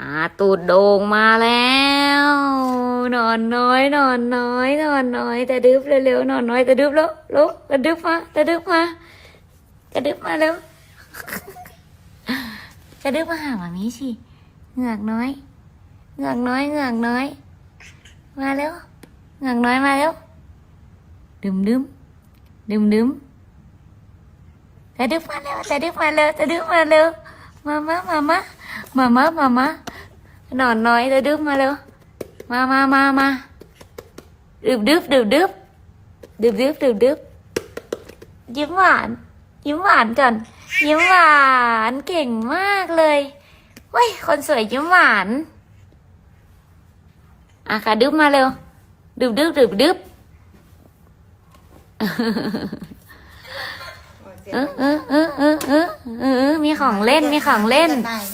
อาตูดโด่งมาแล้ว นอนน้อย นอนน้อย นอนน้อยแต่ดึบเร็วๆนอนน้อยแต่ดึบแล้วลุกกระดึบมาแต่ดึบมากระดึบมาเร็วกระดึบมาหาหมามีสิเหงือกน้อยเหงือกน้อยเหงือกน้อย มาเร็วเหงือกน้อยมาเร็วดึมดึมดึมดึมแต่ดึบมาเร็วแต่ดึบมาเร็วแต่ดึบมาเร็วมามามามา มามามามาหนอนน้อยแต่ดึบมาเร็วมามามามาดึบดึบดึบดึบดึบดึบดึบดึบยิ้มหวาน ยิ้มหวานก่อน ยิ้มหวานเก่งมากเลยเว้ยคนสวยยิ้มหวานอะค่ะดึบมาเร็วดึบดึบดึบดึบเออเออเออเออเออเออมีของเล่นมีของเล่นจะตายไหม